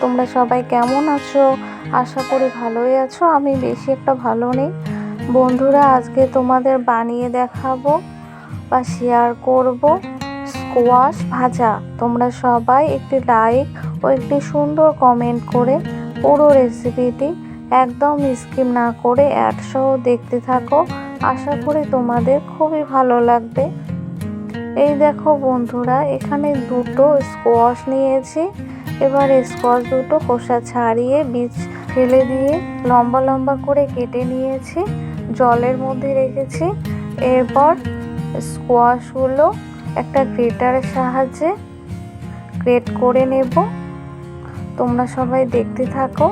তোমরা সবাই কেমন আছো? আশা করি ভালোই আছো। আমি বেশি একটা ভালো নেই। বন্ধুরা, আজকে তোমাদের বানিয়ে দেখাবো বা শেয়ার করব স্কোয়াশ ভাজা। তোমরা সবাই একটি লাইক ও একটি সুন্দর কমেন্ট করে পুরো রেসিপিটি একদম স্কিপ না করে অ্যাডসহ দেখতে থাকো। আশা করি তোমাদের খুবই ভালো লাগবে। এই দেখো বন্ধুরা, এখানে দুটো স্কোয়াশ নিয়েছি। এবার স্কোয়াশ দুটো খোসা ছাড়িয়ে বীজ ফেলে দিয়ে লম্বা লম্বা করে কেটে নিয়েছি, জলের মধ্যে রেখেছি। এরপর স্কোয়াশগুলো একটা গ্রেটারের সাহায্যে গ্রেট করে নেব। তোমরা সবাই দেখতে থাকো।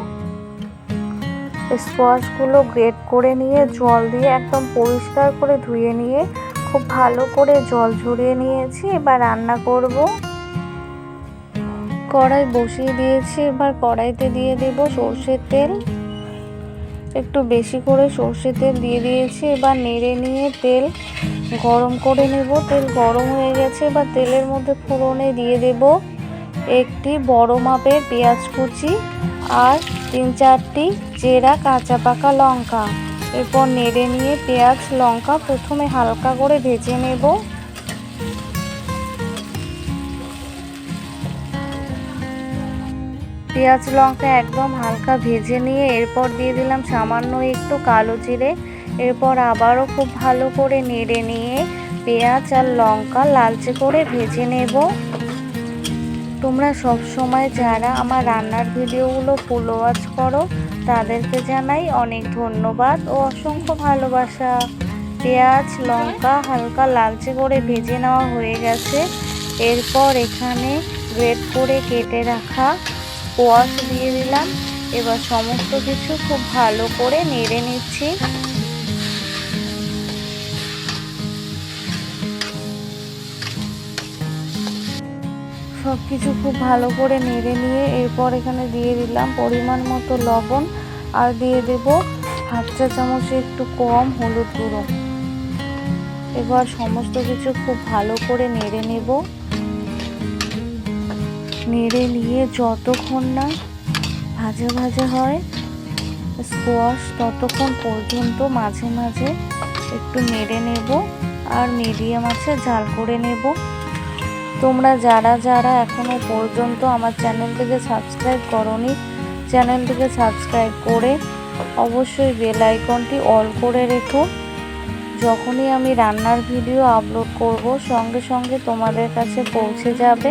স্কোয়াশগুলো গ্রেট করে নিয়ে জল দিয়ে একদম পরিষ্কার করে ধুয়ে নিয়ে খুব ভালো করে জল ঝরিয়ে নিয়েছি। এবার রান্না করব। কড়াই বসিয়ে দিয়েছি। এবার কড়াইতে দিয়ে দেব সর্ষের তেল। একটু বেশি করে সর্ষের তেল দিয়ে দিয়েছি। এবার নেড়ে নিয়ে তেল গরম করে নেব। তেল গরম হয়ে গেছে। এবার তেলের মধ্যে ফোড়নে দিয়ে দেব একটি বড় মাপের পেঁয়াজ কুচি আর তিন চারটি চেরা কাঁচা পাকা লঙ্কা। এরপর নেড়ে নিয়ে পেঁয়াজ, লঙ্কা প্রথমে হালকা করে ভেজে নেব। পেঁয়াজ লঙ্কা একদম হালকা ভেজে নিয়ে এরপর দিয়ে দিলাম সামান্য একটু কালো জিরে। এরপর আবারও খুব ভালো করে নেড়ে নিয়ে পেঁয়াজ আর লঙ্কা লালচে করে ভেজে নেব। তোমরা সব সময় যারা আমার রান্নার ভিডিওগুলো ফুল ওয়াচ করো, তাদেরকে জানাই অনেক ধন্যবাদ ও অসংখ্য ভালোবাসা। পেঁয়াজ, লঙ্কা হালকা লালচে করে ভেজে নেওয়া হয়ে গেছে। এরপর এখানে গ্রেট করে কেটে রাখা কোয়াশ দিয়ে দিলাম। এবার সমস্ত কিছু খুব ভালো করে নেড়ে নিচ্ছি। সব কিছু খুব ভালো করে নেড়ে নিয়ে এরপর এখানে দিয়ে দিলাম পরিমাণ মতো লবণ। আর দিয়ে দেব হাফ চা চামচে একটু কম হলুদ গুঁড়ো। এবার সমস্ত কিছু খুব ভালো করে নেড়ে নেব। নেড়ে নিয়ে যতক্ষণ না ভাজা ভাজা হয় স্কোয়াশ ততক্ষণ পর্যন্ত মাঝে মাঝে একটু নেড়ে নেব আর মিডিয়াম আছে ঝাল করে নেব। তোমরা যারা যারা এখনও পর্যন্ত আমার চ্যানেলটিকে সাবস্ক্রাইব করনি, চ্যানেলটিকে সাবস্ক্রাইব করে অবশ্যই বেল আইকনটি অল করে রেখো। যখনই আমি রান্নার ভিডিও আপলোড করব, সঙ্গে সঙ্গে তোমাদের কাছে পৌঁছে যাবে।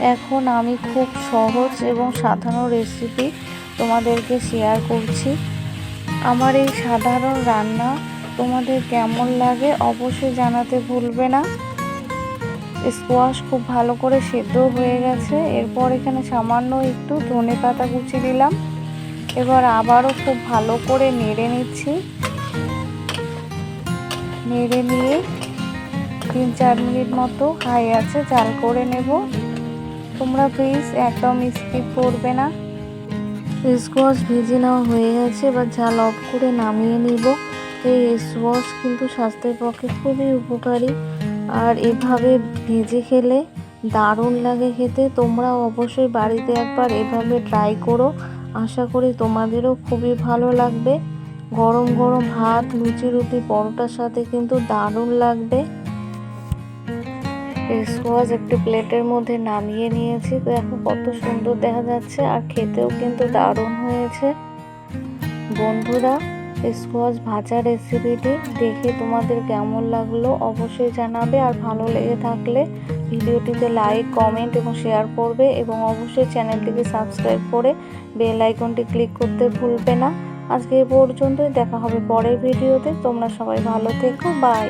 এখন আমি খুব সহজ এবং সাধারণ রেসিপি তোমাদেরকে শেয়ার করছি। আমার এই সাধারণ রান্না তোমাদের কেমন লাগে অবশ্যই জানাতে ভুলবে না। স্কোয়াশ খুব ভালো করে সেদ্ধ হয়ে গেছে। এরপর এখানে সামান্য একটু ধনে পাতা কুচি দিলাম। এবার আবারও খুব ভালো করে নেড়ে নিচ্ছি। নেড়ে নিয়ে তিন চার মিনিট মতো হাই আছে চাল করে নেব। তোমরা প্লিজ একদম স্কিপ করবে না। স্কোয়াশ ভেজে নেওয়া হয়ে গেছে, এবার ঝাল অফ করে নামিয়ে নিব। এই স্কোয়াশ কিন্তু স্বাস্থ্যের পক্ষে খুবই উপকারী। আর এভাবে ভেজে খেলে দারুণ লাগে খেতে। তোমরা অবশ্যই বাড়িতে একবার এভাবে ট্রাই করো। আশা করি তোমাদেরও খুবই ভালো লাগবে। গরম গরম ভাত, লুচি, রুটি, পরোটার সাথে কিন্তু দারুণ লাগবে। স্কোয়াশ একটি প্লেটের মধ্যে নামিয়ে নিয়েছি। এখন কত সুন্দর দেখা যাচ্ছে আর খেতেও কিন্তু দারুণ হয়েছে। বন্ধুরা স্কোয়াশ ভাজা রেসিপিটি দেখে তোমাদের কেমন লাগল অবশ্যই জানাবে। আর ভালো লেগে থাকলে ভিডিওটিতে লাইক কমেন্ট এবং শেয়ার করবে এবং অবশ্যই চ্যানেলটিকে সাবস্ক্রাইব করে বেল আইকনটি ক্লিক করতে ভুলবে না। আজকে এ পর্যন্তই, দেখা হবে পরের ভিডিওতে। তোমরা সবাই ভালো থেকো বাই